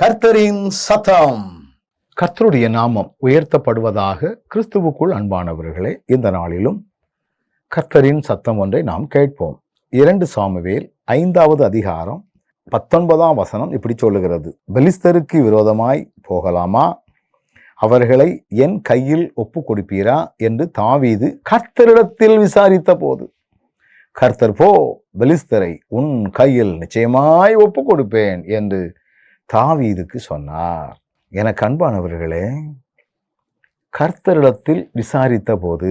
கர்த்தரின் சத்தம். கர்த்தருடைய நாமம் உயர்த்தப்படுவதாக கிறிஸ்துவுக்குள் அன்பானவர்களே இந்த நாளிலும் கர்த்தரின் சத்தம் ஒன்றை நாம் கேட்போம். இரண்டு சாமுவேல் ஐந்தாவது அதிகாரம் பத்தொன்பதாம் வசனம் இப்படி சொல்லுகிறது. பெலிஸ்தருக்கு விரோதமாய் போகலாமா? அவர்களை என் கையில் ஒப்பு கொடுப்பீரா? என்று தாவீது கர்த்தரிடத்தில் விசாரித்த போது கர்த்தர் போ பெலிஸ்தரை உன் கையில் நிச்சயமாய் ஒப்பு கொடுப்பேன் என்று தாவீதுக்கு சொன்னார். எனக்கு அன்பானவர்களே கர்த்தரிடத்தில் விசாரித்த போது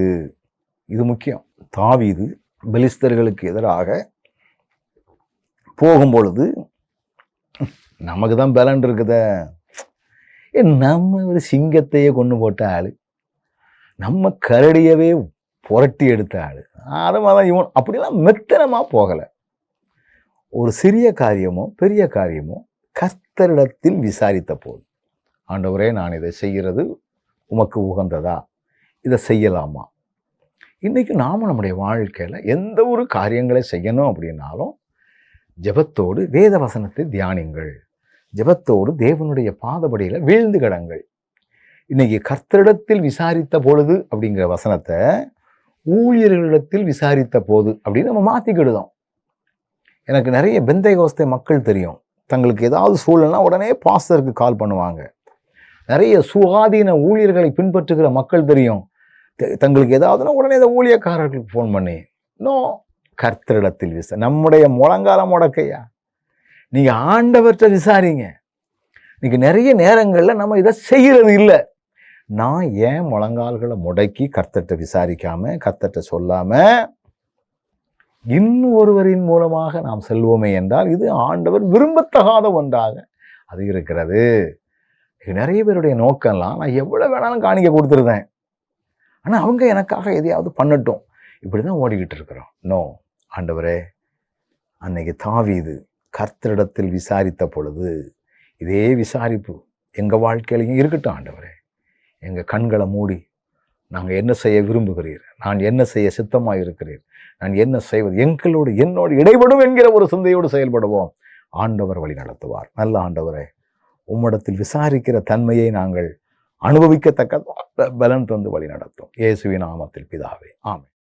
இது முக்கியம். தாவீது பெலிஸ்தர்களுக்கு எதிராக போகும் பொழுது நமக்கு தான் பலன் இருக்குதே. நம்ம ஒரு சிங்கத்தையே கொண்டு போட்ட ஆள். நம்ம கரடியவே புரட்டி எடுத்த ஆள். அதை மாதிரி இவன். அப்படிலாம் மெத்தனமாக போகலை. ஒரு சிறிய காரியமோ பெரிய காரியமோ கர்த்தரிடத்தில் விசாரித்த போது ஆண்டவரே நான் இதை செய்கிறது உமக்கு உகந்ததா? இதை செய்யலாமா? இன்றைக்கி நாம் நம்முடைய வாழ்க்கையில் எந்த ஒரு காரியங்களை செய்யணும் அப்படின்னாலும் ஜெபத்தோடு வேத வசனத்தை தியானிங்கள். ஜெபத்தோடு தேவனுடைய பாதபடியில் வீழ்ந்து கிடங்கள். இன்றைக்கி கர்த்தரிடத்தில் விசாரித்த பொழுது அப்படிங்கிற வசனத்தை ஊழியர்களிடத்தில் விசாரித்த போது அப்படின்னு நம்ம மாற்றிக்கிடுதோம் எனக்கு நிறைய பெந்தை கோஸ்தை மக்கள் தெரியும். தங்களுக்கு ஏதாவது சூழல்னா உடனே பாஸ்டருக்கு கால் பண்ணுவாங்க. நிறைய சுகாதீன ஊழியர்களை பின்பற்றுகிற மக்கள் தெரியும். த- தங்களுக்கு ஏதாவதுனா உடனே இந்த ஊழியக்காரர்களுக்கு ஃபோன் பண்ணி இன்னும் கர்த்தரிடத்தில் விச நம்முடைய முழங்கால முடக்கையா? நீங்கள் ஆண்டவர்கிட்ட விசாரிங்க. இன்னைக்கு நிறைய நேரங்களில் நம்ம இதை செய்கிறது இல்லை. நான் ஏன் முழங்கால்களை முடக்கி கர்த்தர்கிட்ட விசாரிக்காமல் கர்த்தர்கிட்ட சொல்லாமல் இன்னும் ஒருவரின் மூலமாக நாம் செல்வோமே என்றால் இது ஆண்டவர் விரும்பத்தகாத ஒன்றாக அது இருக்கிறது. நிறைய பேருடைய நோக்கம்லாம் நான் எவ்வளோ வேணாலும் காணிக்க கொடுத்துருந்தேன் ஆனால் அவங்க எனக்காக எதையாவது பண்ணட்டும். இப்படி தான் ஓடிக்கிட்டு இருக்கிறோம். நோ ஆண்டவரே அன்னைக்கு தாவீது கர்த்தரிடத்தில் விசாரித்த பொழுது இதே விசாரிப்பு எங்கள் வாழ்க்கையிலையும் இருக்கட்டும் ஆண்டவரே. எங்கள் கண்களை மூடி நாங்கள் என்ன செய்ய விரும்புகிறீர்? நான் என்ன செய்ய சித்தமாக இருக்கிறீர் நான் என்ன செய்வது? எங்களோடு என்னோடு இடைபடும் என்கிற ஒரு சிந்தையோடு செயல்படுவோம். ஆண்டவர் வழி நடத்துவார். நல்ல ஆண்டவரே உம்மிடத்தில் விசாரிக்கிற தன்மையை நாங்கள் அனுபவிக்கத்தக்க பலன் தந்து வழி நடத்தும். இயேசுவின் நாமத்தில் பிதாவே. ஆமை